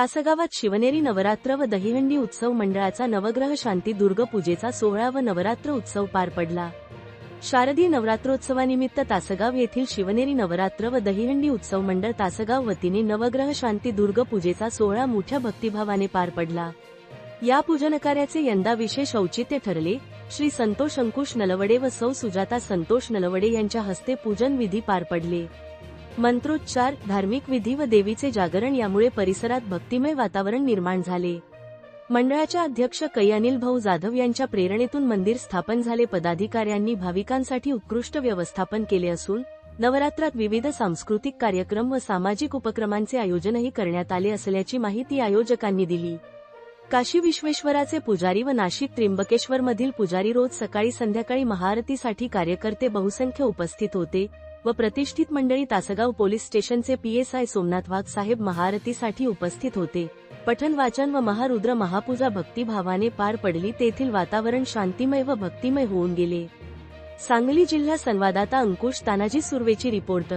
तासगावात शिवनेरी नवरात्र व दहिहंडी उत्सव मंडळाचा नवग्रह शांती दुर्ग पूजेचा सोहळा व नवरात्र उत्सव पार पडला. शारदीय नवरात्रोत्सवानिमित्त तासगाव येथील शिवनेरी नवरात्र व दहिहंडी उत्सव मंडळ तासगाव वतीने नवग्रह शांती दुर्ग पूजेचा सोहळा मोठ्या भक्तिभावाने पार पडला. या पूजनकार्याचे यंदा विशेष औचित्य ठरले. श्री संतोष अंकुश नलवडे व सौ सुजाता संतोष नलवडे यांच्या हस्ते पूजन विधी पार पडले. मंत्रोच्चार धार्मिक विधी व देवीचे जागरण यामुळे परिसरात भक्तिमय वातावरण निर्माण झाले. मंडळाच्या अध्यक्ष कै अनिल भाऊ जाधव यांच्या प्रेरणेतून मंदिर स्थापन झाले. पदाधिकाऱ्यांनी भाविकांसाठी उत्कृष्ट व्यवस्थापन केले असून नवरात्रात विविध सांस्कृतिक कार्यक्रम व सामाजिक उपक्रमांचे आयोजनही करण्यात आले असल्याची माहिती आयोजकांनी दिली. काशी विश्वेश्वराचे पुजारी व नाशिक त्र्यंबकेश्वर मधील पुजारी रोज सकाळी संध्याकाळी महाआरतीसाठी कार्यकर्ते बहुसंख्य उपस्थित होते. व प्रतिष्ठित मंडळी तासगाव पोलीस स्टेशनचे पीएसआय सोमनाथ वाघ साहेब महाआरतीसाठी उपस्थित होते. पठन वाचन व महारुद्र महापूजा भक्तिभावाने पार पडली तेथील वातावरण शांतिमय व भक्तिमय होऊन गेले. सांगली जिल्हा संवाददाता अंकुश तानाजी सुर्वेची रिपोर्ट.